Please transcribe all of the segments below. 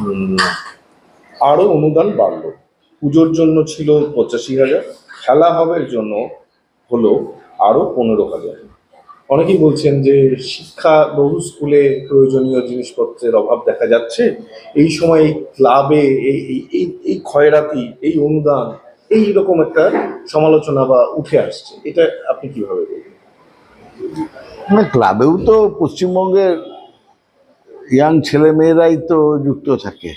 উম, আরও অনুদান বাড়লো। পুজোর জন্য ছিল পঁচাশি হাজার খেলা হবের জন্য হলো আরও পনেরো হাজার। অনেকেই বলছেন যে শিক্ষা বহু স্কুলে প্রয়োজনীয় জিনিসপত্রের অভাব দেখা যাচ্ছে। এই সময় এই ক্লাবে এই এই- এই ক্ষয়রাতি এই অনুদান এই রকম একটা সমালোচনা বা উঠে আসছে। এটা আপনি কীভাবে বলবেন ক্লাবেও তো পশ্চিমবঙ্গের ইয়াং ছেলেমেয়েরাই তো যুক্ত থাকে।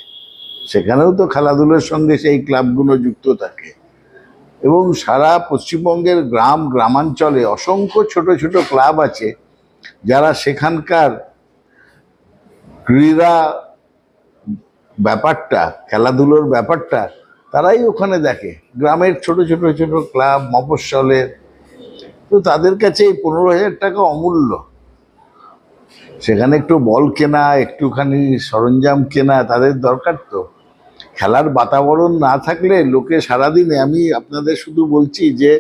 সেখানেও তো খেলাধুলোর সঙ্গে সেই ক্লাবগুলো যুক্ত থাকে। এবং সারা পশ্চিমবঙ্গের গ্রাম, গ্রামাঞ্চলে অসংখ্য ছোট ছোট ক্লাব আছে, যারা সেখানকার ক্রীড়া ব্যাপারটা, খেলাধুলোর ব্যাপারটা, তারাই ওখানে দেখে। গ্রামের ছোট ছোট ছোট ক্লাব, মফস্বলের, তো তাদের কাছে এই পনেরো হাজার টাকা অমূল্য। সেখানে একটু বল কেনা, একটুখানি সরঞ্জাম কেনা, তাদের দরকার তো। খেলার বাতাবরণ না থাকলে লোকে সারাদিনে, আমি আপনাদের শুধু বলছি যে,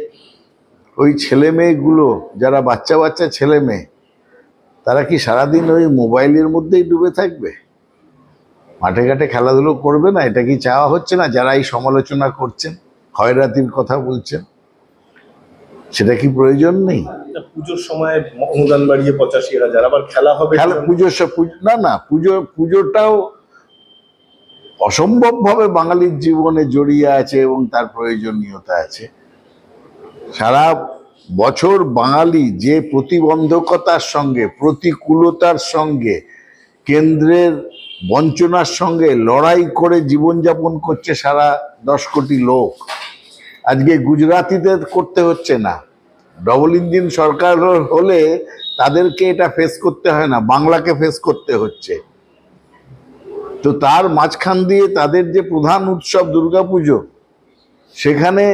ওই ছেলে মেয়েগুলো, যারা বাচ্চা বাচ্চা ছেলে মেয়ে, তারা কি সারাদিন ওই মোবাইলের মধ্যেই ডুবে থাকবে? মাঠে ঘাটে খেলাধুলো করবে না? এটা কি চাওয়া হচ্ছে না? যারা এই সমালোচনা করছেন, ক্ষয়রাতির কথা বলছেন, সেটা কি প্রয়োজন নেই? পুজোর সময় অনুদান বাড়িয়ে পঁচাশি হাজার আবার খেলা হবে খেলা পুজোর না না পুজো পুজোটাও অসম্ভবভাবে বাঙালির জীবনে জড়িয়ে আছে এবং তার প্রয়োজনীয়তা আছে। সারা বছর বাঙালি যে প্রতিবন্ধকতার সঙ্গে প্রতিকূলতার সঙ্গে কেন্দ্রের বঞ্চনার সঙ্গে লড়াই করে জীবনযাপন করছে সারা দশ কোটি লোক। আজকে গুজরাতিদের করতে হচ্ছে না। ডবল ইঞ্জিন সরকার হলে তাদেরকে এটা ফেস করতে হয় না, বাংলাকে ফেস করতে হচ্ছে। তো তার মাঝখান দিয়ে তাদের যে প্রধান উৎসব দুর্গাপুজো, সেখানে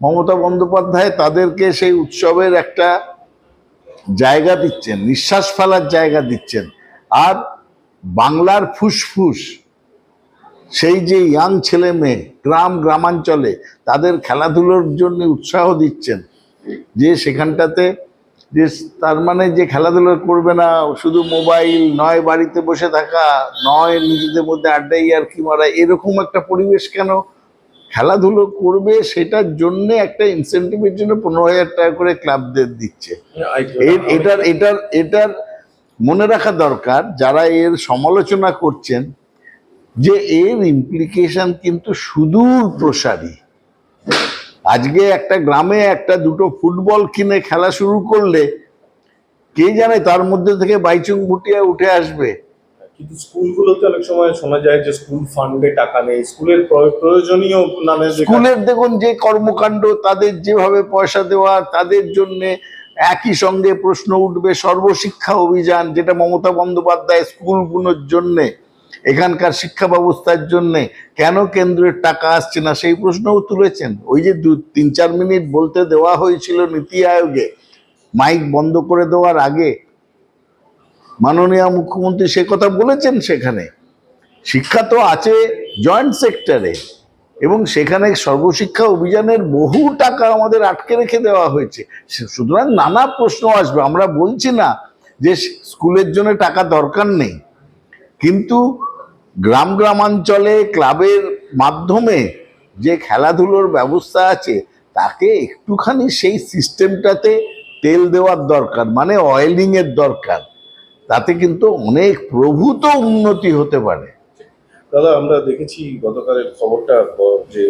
মমতা বন্দ্যোপাধ্যায় তাদেরকে সেই উৎসবের একটা জায়গা দিচ্ছেন, নিঃশ্বাস ফেলার জায়গা দিচ্ছেন। আর বাংলার ফুসফুস, সেই যে ইয়াং ছেলে মেয়ে, গ্রাম, গ্রামাঞ্চলে তাদের খেলাধুলোর জন্য উৎসাহ দিচ্ছেন। যে সেখানটাতে যে তার মানে যে খেলাধুলো করবে না, শুধু মোবাইল নয়, বাড়িতে বসে থাকা, নয়, নিজেদের মধ্যে আড্ডাই আর কি মারা, এরকম একটা পরিবেশ কেন? খেলাধুলো করবে সেটার জন্য একটা ইনসেন্টিভের জন্য পনেরো হাজার টাকা করে ক্লাবদের দিচ্ছে। এটার এটার এটার মনে রাখা দরকার, যারা এর সমালোচনা করছেন যে এর ইমপ্লিকেশন কিন্তু সুদূর প্রসারী। আজকে একটা গ্রামে একটা দুটো ফুটবল কিনে খেলা শুরু করলে কে জানে তার মধ্যে থেকে বাইচুং ভুটিয়া উঠে আসবে? কিন্তু স্কুলগুলোতে অনেক সময় শোনা যায় যে স্কুল ফান্ডে টাকা নেই স্কুলের প্রয়- প্রয়োজনীয় নামে স্কুলের দেখুন যে কর্মকাণ্ড তাদের যেভাবে পয়সা দেওয়া তাদের জন্য একই সঙ্গে প্রশ্ন উঠবে সর্বশিক্ষা অভিযান যেটা মমতা বন্দ্যোপাধ্যায় স্কুলগুলোর জন্যে। এখানকার শিক্ষা ব্যবস্থার জন্যে কেন কেন্দ্রের টাকা আসছে না, সেই প্রশ্নও তুলেছেন। ওই যে দু, তিন, চার মিনিট বলতে দেওয়া হয়েছিল নীতি আয়োগে, মাইক বন্ধ করে দেওয়ার আগে। মাননীয় মুখ্যমন্ত্রী সে কথা বলেছেন সেখানে। শিক্ষা তো আছে জয়েন্ট সেক্টরে এবং সেখানে সর্বশিক্ষা অভিযানের বহু টাকা আমাদের আটকে রেখে দেওয়া হয়েছে। সুতরাং নানা প্রশ্ন আসবে, আমরা বলছি না যে স্কুলের জন্য টাকা দরকার নেই। কিন্তু গ্রাম গ্রামাঞ্চলে ক্লাবের মাধ্যমে যে খেলাধুলোর ব্যবস্থা আছে, তাকে একটুখানি সেই সিস্টেমটাতে তেল দেওয়ার দরকার মানে অয়েলিংয়ের দরকার। তাতে কিন্তু অনেক প্রভূত উন্নতি হতে পারে। দাদা, আমরা দেখেছি গতকালের খবরটা, যে